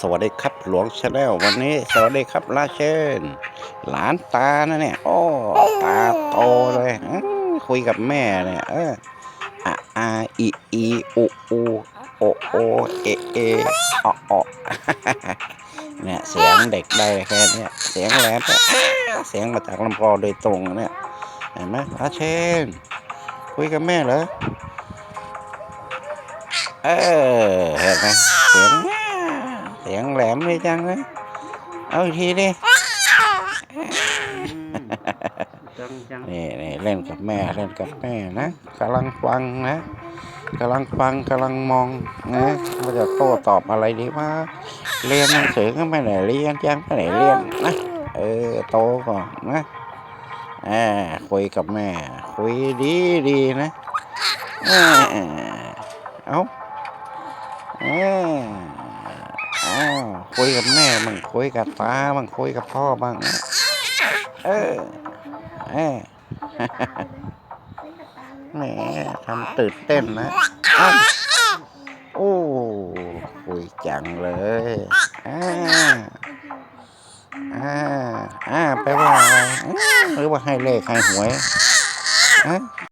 สวัสดีครับหลวงชาแนลวันนี้ สวัสดีครับลาเชนหลานตานะเนี่ย โอ้ตาโตเลยคุยกับแม่เนี่ยเอออะอาอีอีอูอูโอโอเอเออออเนี่ยเสียงเด็กได้แค่เนี้ยเสียงแหลมเสียงมาจากลำคอโดยตรงเนี่ยเห็นไหมลาเชนคุยกับแม่เหรอเออเห็นไหมเสียง แหลมเลยจังเลยเอาอีกทีดิจังจังนี่นี่เล่นกับแม่เล่นกับแม่นะกำลังฟังนะกำลังฟังกำลังมองนะว่าจะโต้ตอบอะไรดีว่าเรียนหนังสือก็ไม่ได้เรียนยังไม่ได้เรียนนะเออโตก่อนนะอ่าคุยกับแม่ คุยดีดีนะอ่าเอาเอออ้าวคุยกับแม่บ้างคุยกับตาบ้างคุยกับพ่อบ้างเออแหมแหมทำตื่นเต้นนะโอ้คุยจังเลยอ่าอ่าอ่าแปลว่าอะไรหรือว่าให้เลขให้หวยฮะ